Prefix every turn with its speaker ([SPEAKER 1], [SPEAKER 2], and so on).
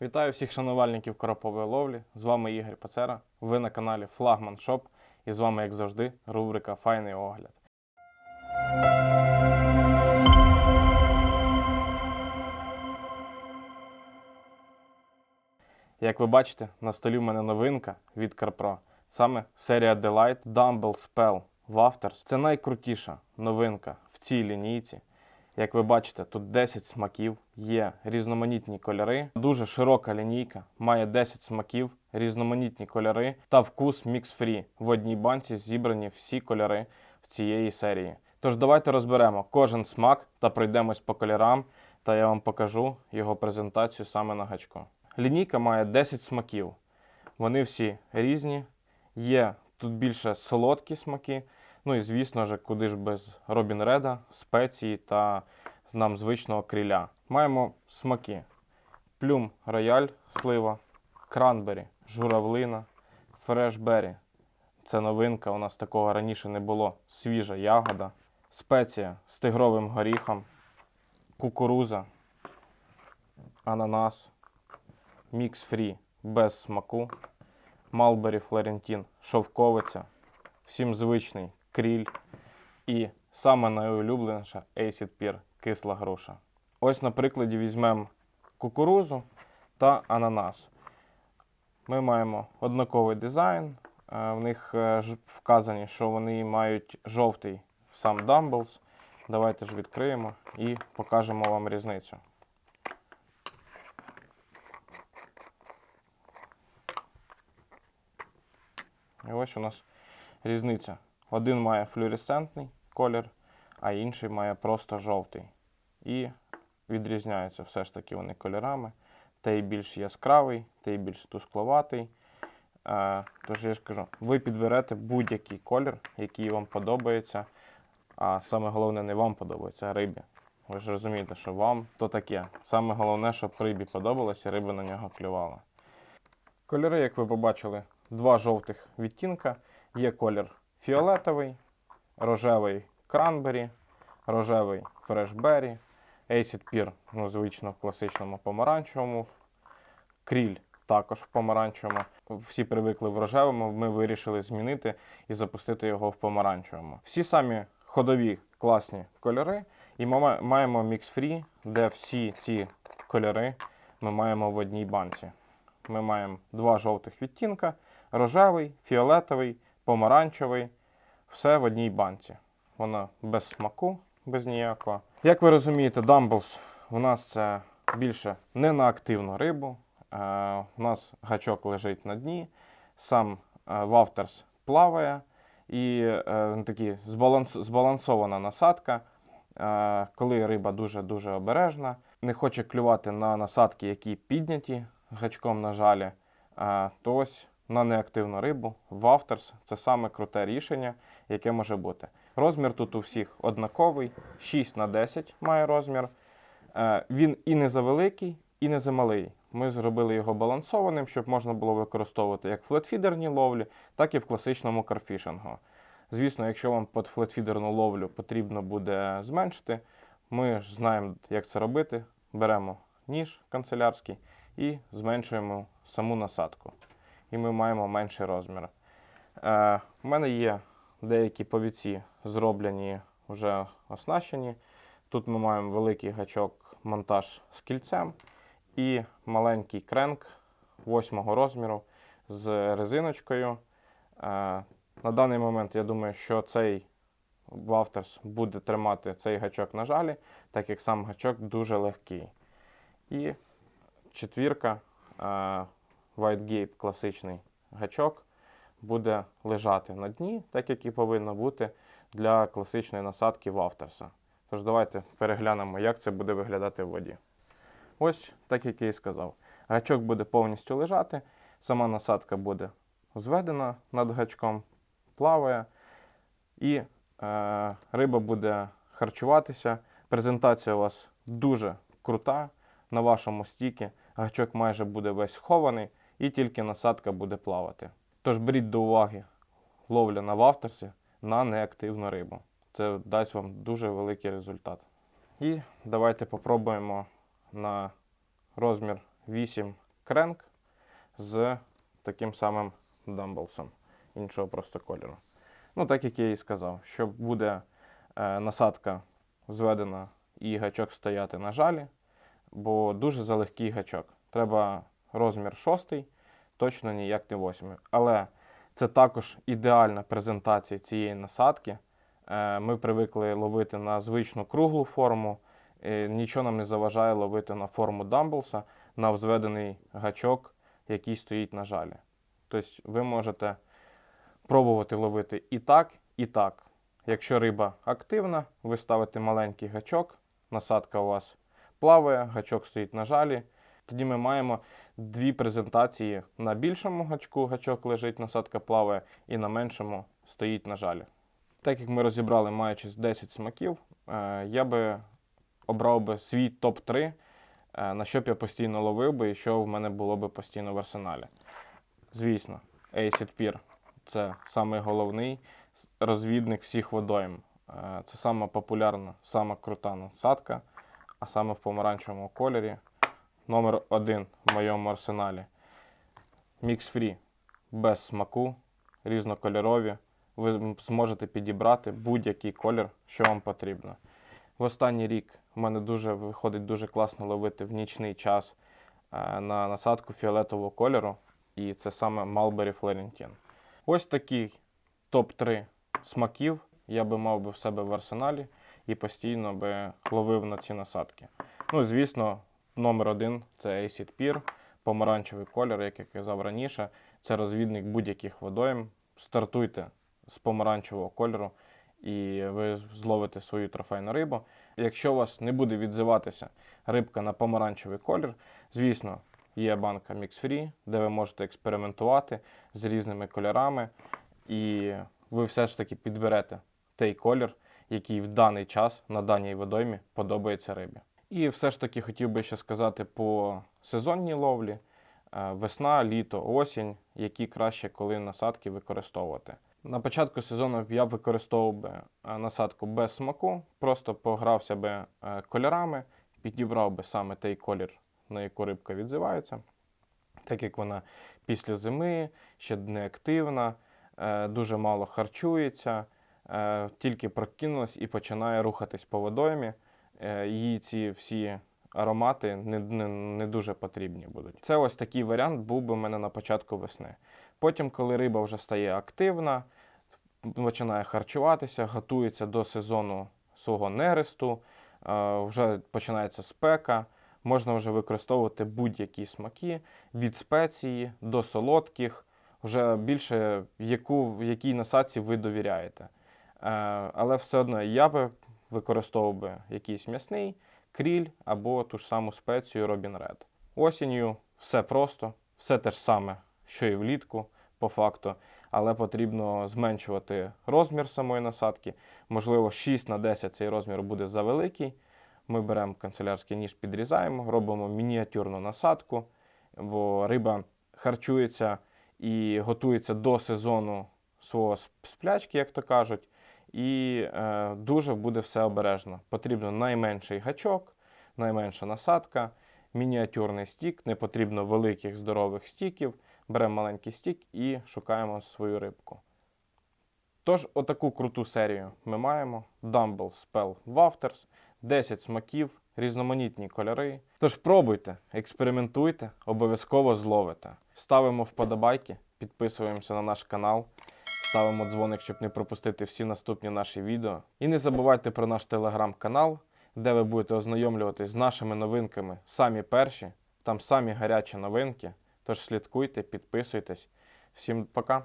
[SPEAKER 1] Вітаю всіх шанувальників коропової ловлі. З вами Ігор Пацера. Ви на каналі Флагман Шоп. І з вами, як завжди, рубрика Файний огляд. Як ви бачите, на столі в мене новинка від CarPro. Саме серія Delight Dumble Spell Wafters. Це найкрутіша новинка в цій лінійці. Як ви бачите, тут 10 смаків, є різноманітні кольори. Дуже широка лінійка, має 10 смаків, різноманітні кольори та вкус Mix Free. В одній банці зібрані всі кольори в цієї серії. Тож давайте розберемо кожен смак та пройдемось по кольорам, та я вам покажу його презентацію саме на гачку. Лінійка має 10 смаків. Вони всі різні. Є тут більше солодкі смаки. Ну і звісно ж, куди ж без Робін Реда, спеції та нам звичного криля. Маємо смаки: плюм рояль, слива, кранбері, журавлина, фрешбері. Це новинка, у нас такого раніше не було. Свіжа ягода, спеція з тигровим горіхом, кукуруза, ананас, мікс фрі без смаку, Малбері Флорентін, шовковиця, всім звичний кріль і саме найулюбленіша Acid Pear кисла груша. Ось на прикладі візьмемо кукурузу та ананас. Ми маємо однаковий дизайн. Е, В них е, вказані, що вони мають жовтий сам Dumbles. Давайте ж відкриємо і покажемо вам різницю. І ось у нас різниця. Один має флюоресцентний колір, а інший має просто жовтий. І відрізняються все ж таки вони кольорами. Той більш яскравий, той більш тускловатий. Е, Тож я ж кажу, ви підберете будь-який колір, який вам подобається. А саме головне, не вам подобається, а рибі. Ви ж розумієте, що вам то таке. Саме головне, щоб рибі подобалося, риба на нього клювала. Кольори, як ви побачили, два жовтих відтінка. Є колір фіолетовий, рожевий кранбері, рожевий фрешбері, Acid Pear, ну, звично в класичному помаранчевому, кріль також в помаранчевому. Всі привикли в рожевому, ми вирішили змінити і запустити його в помаранчевому. Всі самі ходові класні кольори, і ми маємо Free, де всі ці кольори ми маємо в одній банці. Ми маємо два жовтих відтінка: рожевий, фіолетовий, помаранчевий. Все в одній банці. Вона без смаку, без ніякого. Як ви розумієте, Dumbles у нас це більше не на активну рибу. Е, у нас гачок лежить на дні, сам е, Вафтерс плаває і е, збаланс, збалансована насадка. Е, коли риба дуже-дуже обережна, не хоче клювати на насадки, які підняті гачком на жалі, е, то ось на неактивну рибу Вафтерс це саме круте рішення, яке може бути. Розмір тут у всіх однаковий, 6 на 10 має розмір. Е, Він і не завеликий, і не замалий. Ми зробили його балансованим, щоб можна було використовувати як в флетфідерній ловлі, так і в класичному карфішингу. Звісно, якщо вам під флетфідерну ловлю потрібно буде зменшити, ми ж знаємо, як це робити. Беремо ніж канцелярський і зменшуємо саму насадку. І ми маємо менший розмір. Е, у мене є деякі повіці зроблені вже оснащені. Тут ми маємо великий гачок монтаж з кільцем і маленький кренк 8 розміру з резиночкою. Е, На даний момент я думаю, що цей Вафтерс буде тримати цей гачок на жалі, так як сам гачок дуже легкий. І четвірка е, White Gape класичний гачок буде лежати на дні, так як і повинно бути для класичної насадки Вафтерса. Тож давайте переглянемо, як це буде виглядати в воді. Ось так, як я і сказав. Гачок буде повністю лежати, сама насадка буде зведена над гачком, плаває, і е, риба буде харчуватися. Презентація у вас дуже крута на вашому стікі. Гачок майже буде весь схований, і тільки насадка буде плавати. Тож беріть до уваги ловля на вафтерсі на неактивну рибу. Це дасть вам дуже великий результат. І давайте попробуємо на розмір 8 кренк з таким самим дамблсом іншого просто кольору. Ну, так як я і сказав, що буде е, насадка зведена і гачок стояти на жалі, бо дуже залегкий гачок. Треба розмір шостий, точно ніяк не восьмий. Але це також ідеальна презентація цієї насадки. Е, Ми привикли ловити на звичну круглу форму. е, Нічого нам не заважає ловити на форму дамблса, на взведений гачок, який стоїть на жалі. Тобто ви можете пробувати ловити і так, і так. Якщо риба активна, ви ставите маленький гачок, насадка у вас плаває, гачок стоїть на жалі. Тоді ми маємо дві презентації. На більшому гачку гачок лежить, насадка плаває, і на меншому стоїть на жалі. Так як ми розібрали, маючи 10 смаків, е, я би обрав би свій топ-3, е, на що б я постійно ловив би і що в мене було би постійно в арсеналі. Звісно, Acid Peer – це самий головний розвідник всіх водойм. Е, Це сама популярна, сама крута насадка, а саме в помаранчевому кольорі. Номер один в моєму арсеналі. Free без смаку, різнокольорові. Ви зможете підібрати будь-який колір, що вам потрібно. В останній рік в мене дуже виходить дуже класно ловити в нічний час е, на насадку фіолетового кольору, і це саме Mulberry Florentine. Ось такий топ-3 смаків я би мав би в себе в арсеналі і постійно би ловив на ці насадки. Ну, звісно, номер один це Acid Peer, помаранчевий колір, як я казав раніше. Це розвідник будь-яких водойм. Стартуйте з помаранчевого кольору, і ви зловите свою трофейну рибу. Якщо у вас не буде відзиватися рибка на помаранчевий колір, звісно, є банка Mix Free, де ви можете експериментувати з різними кольорами, і ви все ж таки підберете той колір, який в даний час на даній водоймі подобається рибі. І все ж таки хотів би ще сказати по сезонній ловлі. Е, Весна, літо, осінь, які краще коли насадки використовувати. На початку сезону я використовував би е, насадку без смаку, просто погрався би е, кольорами, підібрав би саме той колір, на яку рибка відзивається, так як вона після зими, ще не активна, е, дуже мало харчується, тільки прокинулась і починає рухатись по водоймі. Е, Їй ці всі аромати не, не, не дуже потрібні будуть. Це ось такий варіант був би в мене на початку весни. Потім, коли риба вже стає активна, починає харчуватися, готується до сезону свого нересту, е, вже починається спека. Можна вже використовувати будь-які смаки від спеції до солодких, вже більше яку, якій насадці ви довіряєте. Е, Але все одно я би використовував би якийсь м'ясний, кріль або ту ж саму спецію Robin Red. Осінню все просто, все те ж саме, що і влітку, по факту, але потрібно зменшувати розмір самої насадки. Можливо, 6 на 10 цей розмір буде завеликий. Ми беремо канцелярський ніж, підрізаємо, робимо мініатюрну насадку, бо риба харчується і готується до сезону свого сплячки, як то кажуть. І е, дуже буде все обережно. Потрібно найменший гачок, найменша насадка, мініатюрний стік, не потрібно великих здорових стіків. Беремо маленький стік і шукаємо свою рибку. Тож, отаку круту серію ми маємо: Dumble Spell Wafters, 10 смаків, різноманітні кольори. Тож пробуйте, експериментуйте, обов'язково зловите. Ставимо вподобайки, підписуємося на наш канал, ставимо дзвоник, щоб не пропустити всі наступні наші відео. І не забувайте про наш телеграм-канал, де ви будете ознайомлюватись з нашими новинками самі перші, там самі гарячі новинки. Тож слідкуйте, підписуйтесь. Всім пока!